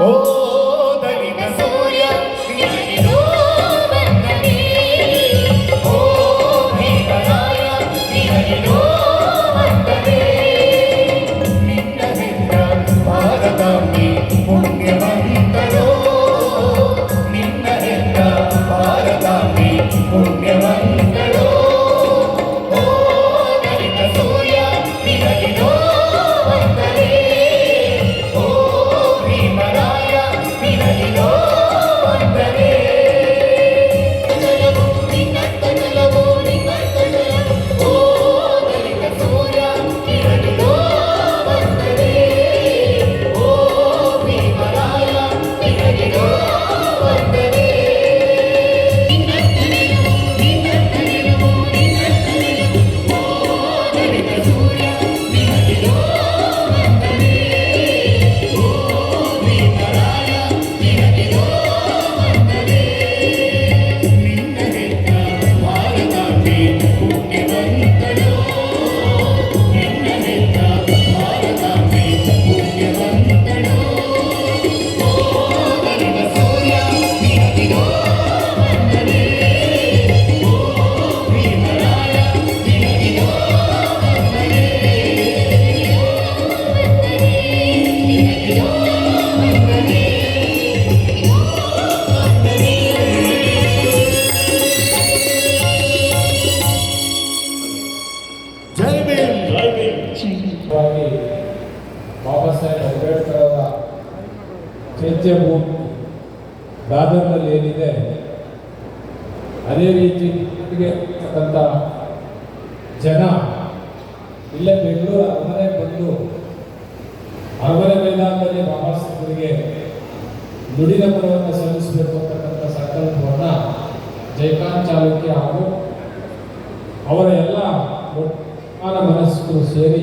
Oh. ಭೂಮಿ ದಾದರ್ನಲ್ಲಿ ಏನಿದೆ ಅದೇ ರೀತಿ ಜನ ಇಲ್ಲೇ ಬೆಂಗಳೂರು ಅರಮನೆ ಬಂದು ಅರಮನೆ ಮೈದಾನದಲ್ಲಿ ಬಾಬಾ ಸಾಹೇಬರಿಗೆ ನುಡಿನ ಪರವನ್ನು ಸಲ್ಲಿಸಬೇಕು ಅಂತಕ್ಕಂಥ ಸಂಕಲ್ಪವನ್ನು ಜಯಕಾಂತ್ ಚಾಲುಕ್ಯ ಹಾಗೂ ಅವರ ಎಲ್ಲ ಮನಸ್ಸುಗಳು ಸೇರಿ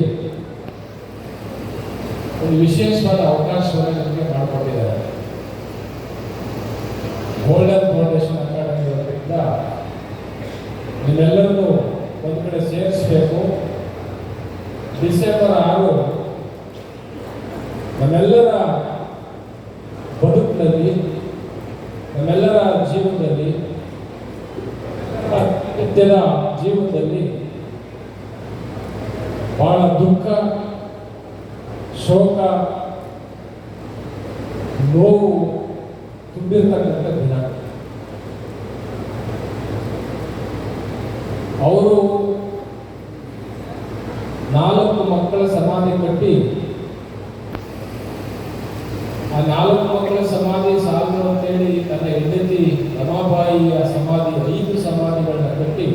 ಒಂದು ವಿಶೇಷವಾದ ಅವಕಾಶವನ್ನು ನಮಗೆ ಮಾಡಿಕೊಟ್ಟಿದ್ದಾರೆ. ಗೋಲ್ಡನ್ ಫೌಂಡೇಶನ್ ಅಕಾಡೆಮಿ ಇರೋದ್ರಿಂದ ನಿಮ್ಮೆಲ್ಲರನ್ನು ಒಂದು ಕಡೆ ಸೇರಿಸಬೇಕು. ಡಿಸೆಂಬರ್ ಆರು ನಮ್ಮೆಲ್ಲರ ಬದುಕಿನಲ್ಲಿ, ನಮ್ಮೆಲ್ಲರ ಜೀವನದಲ್ಲಿ, ನಿತ್ಯದ ಜೀವನದಲ್ಲಿ ಬಹಳ ದುಃಖ, ಶೋಕ, ನೋವು ತುಂಬಿರ್ತಕ್ಕಂಥ ದಿನ. ಅವರು ನಾಲ್ಕು ಮಕ್ಕಳ ಸಮಾಧಿ ಕಟ್ಟಿ, ಆ ನಾಲ್ಕು ಮಕ್ಕಳ ಸಮಾಧಿ ಸಾಲದು ಅಂತೇಳಿ ತನ್ನ ಹೆಂಡತಿ ರಮಾಬಾಯಿಯ ಸಮಾಧಿ, ಐದು ಸಮಾಧಿಗಳನ್ನ ಕಟ್ಟಿ,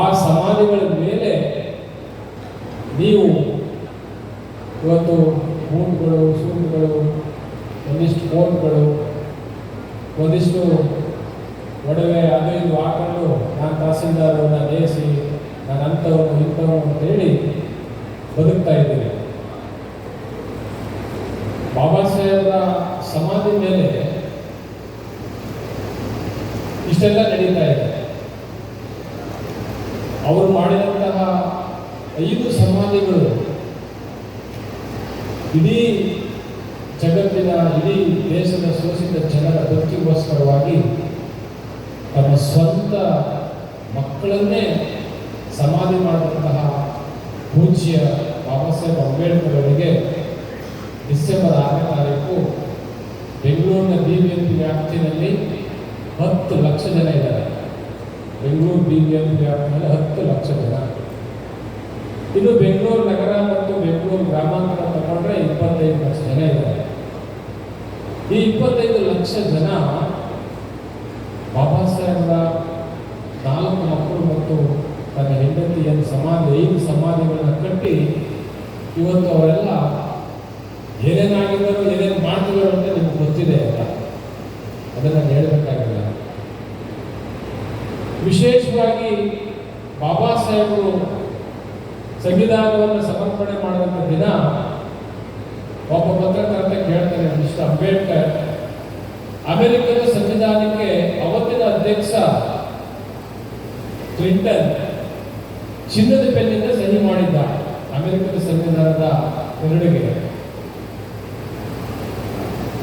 ಆ ಸಮಾಧಿಗಳ ಮೇಲೆ ನೀವು ಇವತ್ತು ಕೋಟ್ಗಳು ಒಂದಿಷ್ಟು ಒಡವೆ ಅದು ಇದು ಹಾಕೊಂಡು ನಾನು ತಹಸೀಲ್ದಾರ್ ನಾನು ಸಿ ನಾನು ಅಂಥವನು ಇಂಥವನು ಅಂತೇಳಿ ಬದುಕ್ತಾ ಇದ್ದೇನೆ. ಬಾಬಾ ಸಾಹೇಬರ ಸಮಾಧಿ ಮೇಲೆ ಇಷ್ಟೆಲ್ಲ ನಡೀತಾ ಇದೆ. ಅವರು ಮಾಡಿದಂತಹ ಐದು ಸಮಾಧಿಗಳು ಇಡೀ ಜಗತ್ತಿನ ಇಡೀ ದೇಶದ ಶೋಷಿತ ಜನರ ಬದುಕಿಗೋಸ್ಕರವಾಗಿ ತಮ್ಮ ಸ್ವಂತ ಮಕ್ಕಳನ್ನೇ ಸಮಾಧಿ ಮಾಡುವಂತಹ ಪೂಜ್ಯ ಬಾಬಾ ಸಾಹೇಬ್ ಅಂಬೇಡ್ಕರ್ ಅವರಿಗೆ ಡಿಸೆಂಬರ್ ಆರನೇ ತಾರೀಕು ಬೆಂಗಳೂರಿನ ಬಿ ಬಿ ಎಂ ಪಿ ವ್ಯಾಪ್ತಿನಲ್ಲಿ ಹತ್ತು ಲಕ್ಷ ಜನ ಇದ್ದಾರೆ. Bengaluru B B M P ವ್ಯಾಪ್ತಿನಲ್ಲಿ ಹತ್ತು ಲಕ್ಷ ಜನ. ಇದು ಬೆಂಗಳೂರು ನಗರ ಮತ್ತು ಬೆಂಗಳೂರು ಗ್ರಾಮಾಂತರ ತಗೊಂಡ್ರೆ ಇಪ್ಪತ್ತೈದು ಲಕ್ಷ ಜನ ಇದ್ದಾರೆ. ಈ ಇಪ್ಪತ್ತೈದು ಲಕ್ಷ ಜನ ಬಾಬಾ ಸಾಹೇಬರ ನಾಲ್ಕು ಮಕ್ಕಳು ಮತ್ತು ತನ್ನ ಹೆಂಡತಿಯನ್ನು ಸಮಾಧಿ, ಐದು ಸಮಾಧಿಗಳನ್ನ ಕಟ್ಟಿ ಇವತ್ತು ಅವರೆಲ್ಲ ಏನೇನಾಗಿದ್ದರೂ, ಏನೇನು ಮಾಡ್ತಿದ್ದಾರೆ ಅಂತ ನಿಮ್ಗೆ ಗೊತ್ತಿದೆ ಅಂತ. ಅದನ್ನು ನಾನು ಹೇಳಬೇಕಾಗಿಲ್ಲ. ವಿಶೇಷವಾಗಿ ಬಾಬಾ ಸಾಹೇಬರು ಸಂವಿಧಾನವನ್ನು ಸಮರ್ಪಣೆ ಮಾಡುವಂಥ ದಿನ, ಒಬ್ಬ ಪತ್ರಕರ್ತ ಹೇಳ್ತಾರೆ ಮಿಸ್ಟರ್ ಅಂಬೇಡ್ಕರ್ ಅಮೆರಿಕದ ಸಂವಿಧಾನಕ್ಕೆ ಅವತ್ತಿನ ಅಧ್ಯಕ್ಷ ಕ್ಲಿಂಟನ್ ಚಿನ್ನದ ಬೆನ್ನಿಂದ ಸಹಿ ಮಾಡಿದ್ದ ಅಮೆರಿಕದ ಸಂವಿಧಾನದ ಎರಡುಗೆ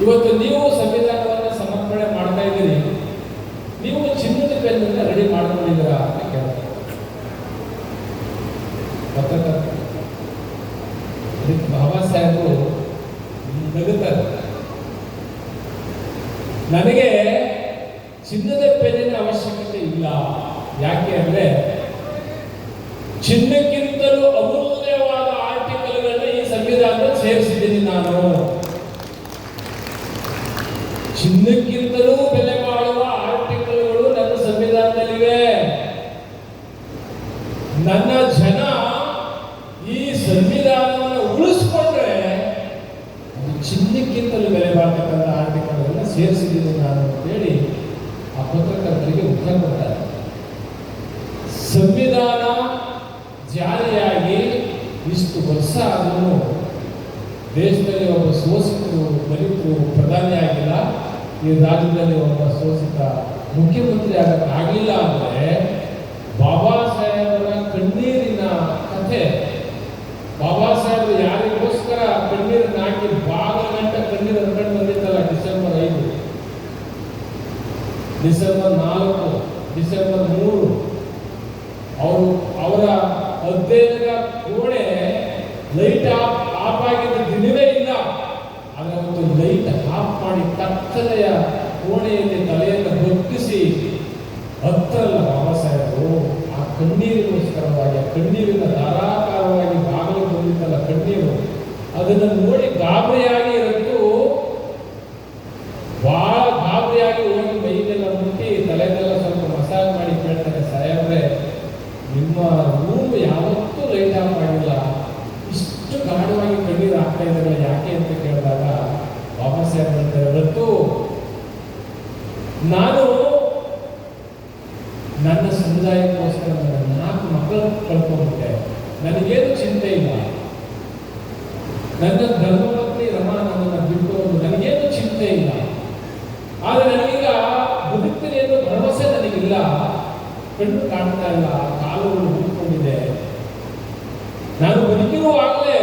ಇವತ್ತು ನೀವು ಸಂವಿಧಾನವನ್ನು ಸಮರ್ಪಣೆ ಮಾಡ್ತಾ ಇದ್ದೀರಿ. ನೀವು ಚಿನ್ನದ ಬೆನ್ನಿಂದ ರೆಡಿ ಮಾಡ್ಕೊಂಡಿದ್ದೀರಾ ಅಂತ ಕೇಳ್ತಾರೆ ಬಾಬಾ ಸಾಹೇಬರು ನಗುತ್ತಾರೆ. ನನಗೆ ಚಿನ್ನದ ಬೆಲೆಯ ಅವಶ್ಯಕತೆ ಇಲ್ಲ. ಯಾಕೆ ಅಂದರೆ ಚಿನ್ನಕ್ಕಿಂತಲೂ ಅಮೂಲ್ಯವಾದ ಆರ್ಟಿಕಲ್ಗಳನ್ನ ಈ ಸಂವಿಧಾನ ಸೇರಿಸಿದ್ದೀನಿ ನಾನು. ಹೊಸ ಅದನ್ನು ದೇಶದಲ್ಲಿ ಒಬ್ಬ ಶೋಷಿತರು, ದಲಿತರು ಪ್ರಧಾನಿ ಆಗಿಲ್ಲ. ಈ ರಾಜ್ಯದಲ್ಲಿ ಒಬ್ಬ ಸೋಸಿತ ಮುಖ್ಯಮಂತ್ರಿ ಆಗಲಿಲ್ಲ ಅಂದರೆ ಬಾಬಾ ಸಾಹೇಬರ ಕಣ್ಣೀರಿನ ಕಥೆ. ಬಾಬಾ ಸಾಹೇಬರು ಯಾರಿಗೋಸ್ಕರ ಕಣ್ಣೀರನ್ನು ಹಾಕಿ ಭಾಳ ಗಂಟೆ ಕಣ್ಣೀರು ಕಂಡು ಬಂದಿದ್ದಲ್ಲ ಡಿಸೆಂಬರ್ ಐದು? ಡಿಸೆಂಬರ್ ನಾಲ್ಕು, ಡಿಸೆಂಬರ್ ಕತ್ತಲೆಯ ಕೋಣೆಯಲ್ಲಿ ತಲೆಯನ್ನು ಹೊತ್ತಿಸಿ ಹತ್ತರಲ್ಲ ಬಾಬಾ ಸಾಹೇಬರು, ಆ ಕಣ್ಣೀರಿಗೋಸ್ಕರವಾಗಿ, ಆ ಕಣ್ಣೀರಿನ ಧಾರಾಕಾರವಾಗಿ ಬಾಗಿಲು ಬಂದಿದ್ದಲ್ಲ ಕಣ್ಣೀರು, ಅದನ್ನು ನೋಡಿ ಗಾಬರಿಯಾಗಿ ಬದುಕಿರುವಾಗಲೇ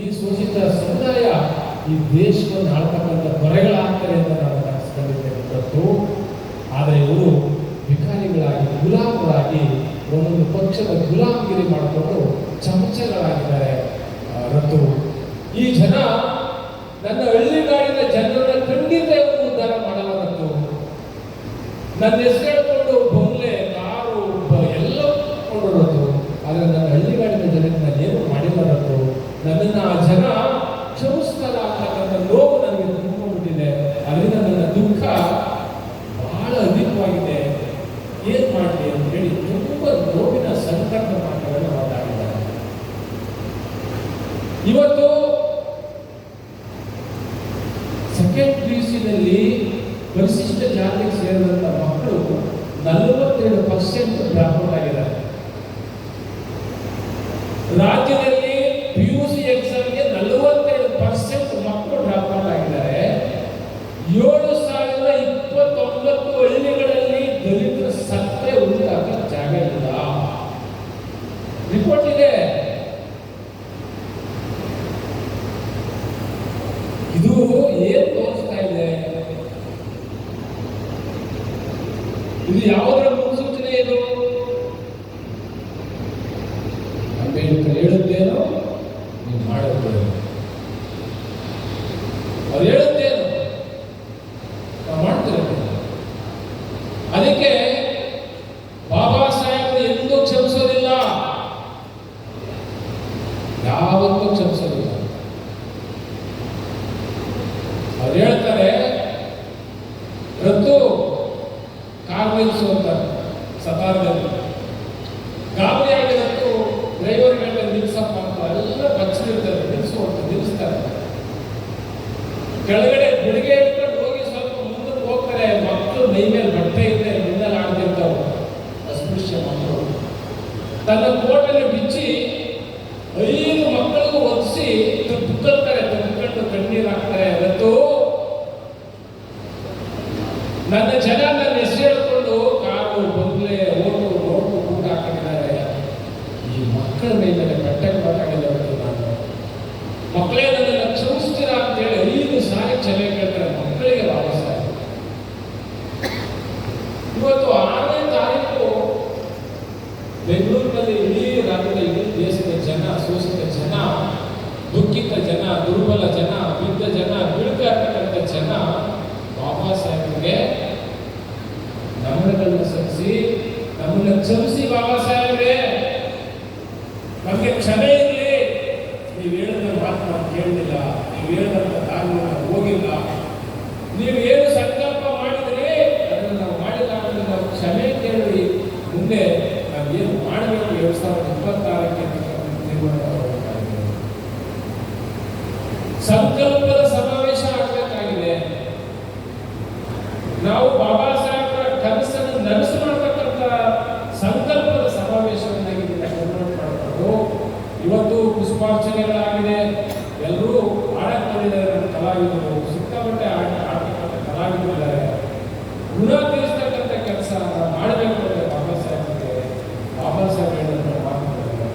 ಈ ಶೋಷಿತ ಸಮುದಾಯ ಈ ದೇಶವನ್ನು ಆಳ್ತಕ್ಕಂಥ ಹೊರೆಗಳಾಗ್ತಾರೆ ಅಂತ ನಾವು ಕಾಣಿಸ್ಕೊಂಡಿದ್ದೇವೆ ಹೊರತು. ಆದರೆ ಇವರು ವಿಕಾರಿಗಳಾಗಿ ಗುಲಾಮರಾಗಿ, ಒಂದೊಂದು ಪಕ್ಷದ ಗುಲಾಮಗಿರಿ ಮಾಡಿಕೊಂಡು ಚಮಚಗಳಾಗಿದ್ದಾರೆ ಹೊರತು ಈ ಜನ ನನ್ನ ಹಳ್ಳಿಗಾಡಿನ ಜನರನ್ನು ಖಂಡಿತ ಉದ್ಧಾರ ಮಾಡಲಾರತ್ತು ನನ್ನ ಹೆಸರೇ ಇವತ್ತು ಸೆಕೆಂಡ್ ಪಿ ಸಿನಲ್ಲಿ ಪರಿಶಿಷ್ಟ ಜಾತಿಗೆ ಸೇರಿದಂಥ ಮಕ್ಕಳು ನಲವತ್ತೆರಡು ಪರ್ಸೆಂಟ್ ಡ್ರಾಪ್ ಆಗಿದ್ದಾರೆ ಬೇಡಿಕೆ ಹೇಳುತ್ತೇನೋ ನೀವು ಮಾಡಬೇಕು.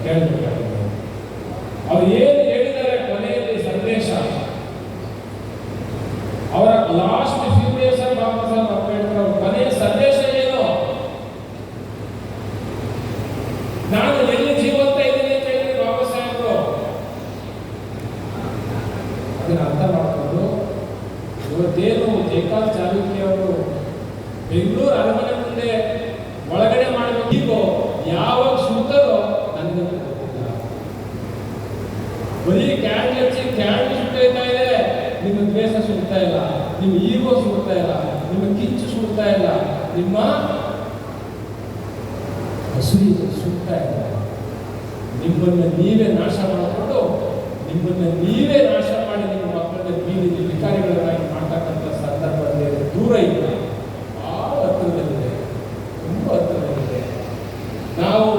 ಹೇಳಿದ್ರು ನಿಮ್ಮನ್ನು ನೀವೇ ನಾಶ ಮಾಡಿಕೊಂಡು ನಿಮ್ಮನ್ನು ನೀವೇ ನಾಶ ಮಾಡಿ ನಿಮ್ಮ ಮಕ್ಕಳನ್ನ ಬೀದಿ ವಿಕಾರಿಗಳನ್ನಾಗಿ ಮಾಡ್ತಕ್ಕಂಥ ಸಂದರ್ಭದಲ್ಲಿ ದೂರ ಇಲ್ಲ. ಭಾಳ ಹತ್ತಿರದಲ್ಲಿದೆ ತುಂಬ ಹತ್ತಿರದಲ್ಲಿದೆ ನಾವು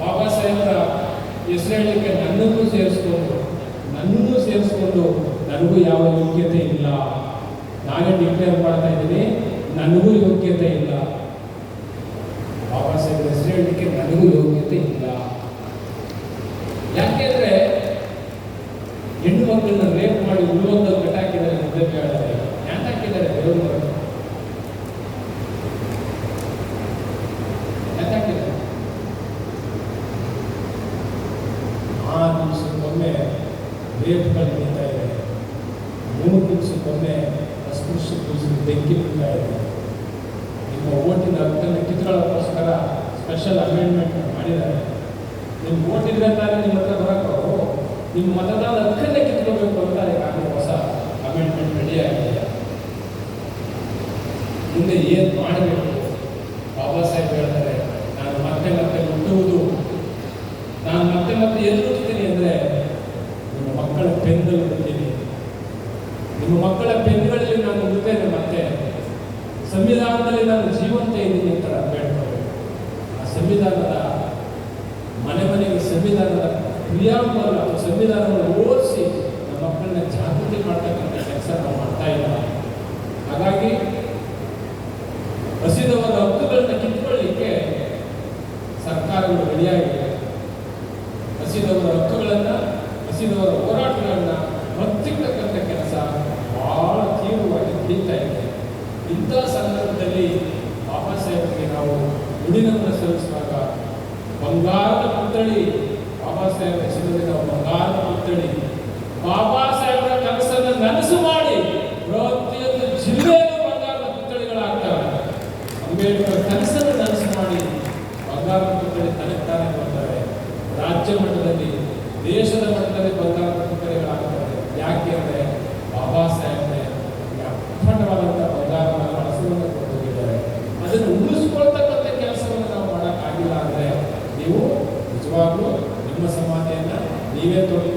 ಬಾಬಾ ಸಾಹೇಬರ ಹೆಸರು ಹೇಳಲಿಕ್ಕೆ ನನ್ನನ್ನು ಸೇರಿಸ್ಕೊಂಡು ನನ್ನನ್ನು ಸೇರಿಸ್ಕೊಂಡು ನನಗೂ ಯಾವ ಯೋಗ್ಯತೆ ಇಲ್ಲ. ನಾನೇ ಡಿಕ್ಲೇರ್ ಮಾಡ್ತಾ ಇದ್ದೀನಿ, ನನಗೂ ಯೋಗ್ಯತೆ ಇಲ್ಲ. ಬಾಬಾ ಸಾಹೇಬರ ಹೆಸರು ಹೇಳಲಿಕ್ಕೆ ನನಗೂ ಯೋಗ್ಯತೆ ಇಲ್ಲ. ರೇಟ್ಗಳು ನಡೀತಾ ಇದೆ ಮೂರು ನಿಮಿಷಕ್ಕೊಮ್ಮೆ ಅಸ್ಪೃಶ್ಯ ಪುರುಷರು ಬೆಂಕಿ ಬಿಡ್ತಾ ಇದೆ. ನಿಮ್ಮ ಓಟಿನ ಹಕ್ಕನ್ನು ಕಿತ್ಕೊಳ್ಳೋಕ್ಕೋಸ್ಕರ ಸ್ಪೆಷಲ್ ಅಮೆಂಡ್ಮೆಂಟ್ ಮಾಡಿದ್ದಾರೆ. ನಿಮ್ಮ ಓಟಿದ್ರೆ ತಾನೇ ನಿಮ್ಮ ಹತ್ರ ಬರೋಕ್ಕವರು ನಿಮ್ಮ ಮತದಾನ ಹಕ್ಕನ್ನೇ ಕಿತ್ಕೋಬೇಕು ಅಂತ ಈಗಾಗಲೇ ಹೊಸ ಅಮೆಂಡ್ಮೆಂಟ್ ರೆಡಿ ಆಗಿದೆ. ಮುಂದೆ ಏನು ಮಾಡಬೇಕು? ಸಂವಿಧಾನದ ಮನೆ ಮನೆಗೆ ಸಂವಿಧಾನದ ಕ್ರಿಯಾಮೂಲ ಸಂವಿಧಾನವನ್ನು ಓದಿಸಿ ನಮ್ಮ ಮಕ್ಕಳನ್ನ ಜಾಗೃತಿ ಮಾಡ್ತಕ್ಕಂಥ ಕೆಲಸ ನಾವು ಮಾಡ್ತಾ ಇಲ್ಲ ಹಾಗಾಗಿ ಪ್ರಸಿದ್ಧವಾದ ಹಕ್ಕುಗಳನ್ನ ಕಿತ್ಕೊಳ್ಳಿಕ್ಕೆ ಸರ್ಕಾರಗಳು ರೆಡಿಯಾಗಿದೆ. ಪ್ರಸಿದ್ಧವಾದ ಹಕ್ಕುಗಳನ್ನು, ಪ್ರಸಿದ್ಧವಾದ ಸಾಹೇಬರ ಹೆಸರಿನ ಪ್ರಧಾನ ಮಂತ್ರಿ ಬಾಬಾ ಸಾಹೇಬರ ಕನಸನ್ನು ನನಸು ಮಾಡಿ ಪ್ರತಿಯೊಂದು ಜಿಲ್ಲೆಯಲ್ಲೂ ಬಂಗಾರದ ಪುತ್ಥಳಿಗಳಾಗ್ತವೆ ಅಂಬೇಡ್ಕರ್ ಕನಸನ್ನು ನನಸು ಮಾಡಿ ಬಂಗಾರದ ಪುತ್ಥಳಿ ತನಗೆ ತಾನೇ ಬರ್ತವೆ ರಾಜ್ಯ ಮಟ್ಟದಲ್ಲಿ, ದೇಶದ ಮಟ್ಟದಲ್ಲಿ ಬಂಗಾರದ ಪುತ್ಥಳಿಗಳಾಗ್ತವೆ ಯಾಕೆ ಅಂದರೆ, ಬಾಬಾ ಸಾಹೇಬ್ предметов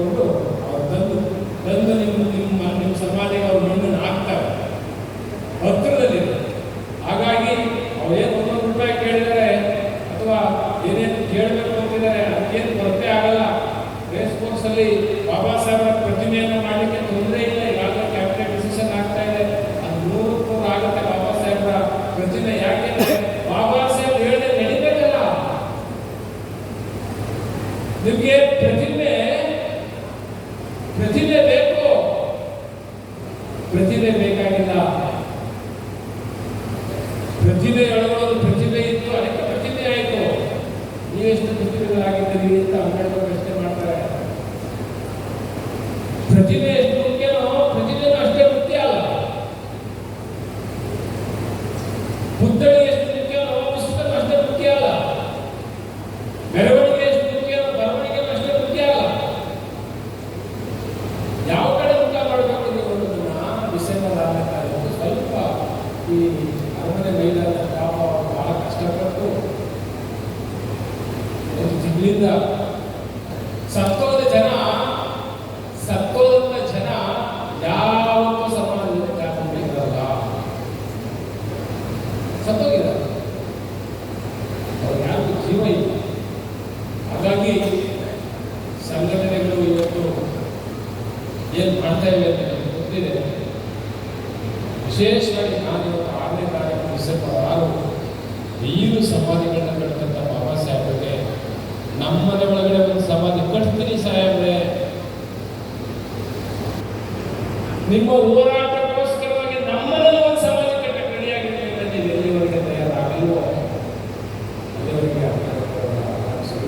vida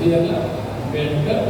ಸುಳ್ಳಿಯಲ್ಲ ಅಂಬೇಡ್ಕರ್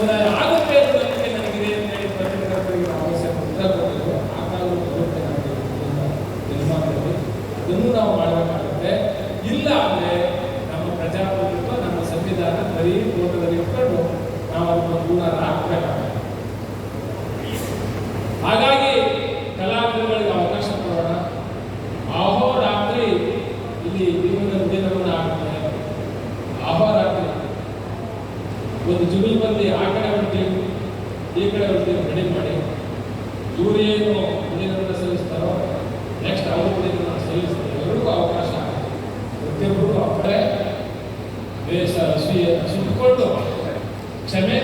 ನನ್ನ ಕ್ಷಮೆ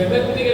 جماد بتيجي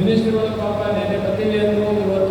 ಮಿನಿಸ್ಟ್ರಿಗಳು ಪಾಪ ನೆನ್ನೆ ಬಂದಿಲ್ಲ ಎಂದು ಇವತ್ತು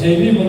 tebliğ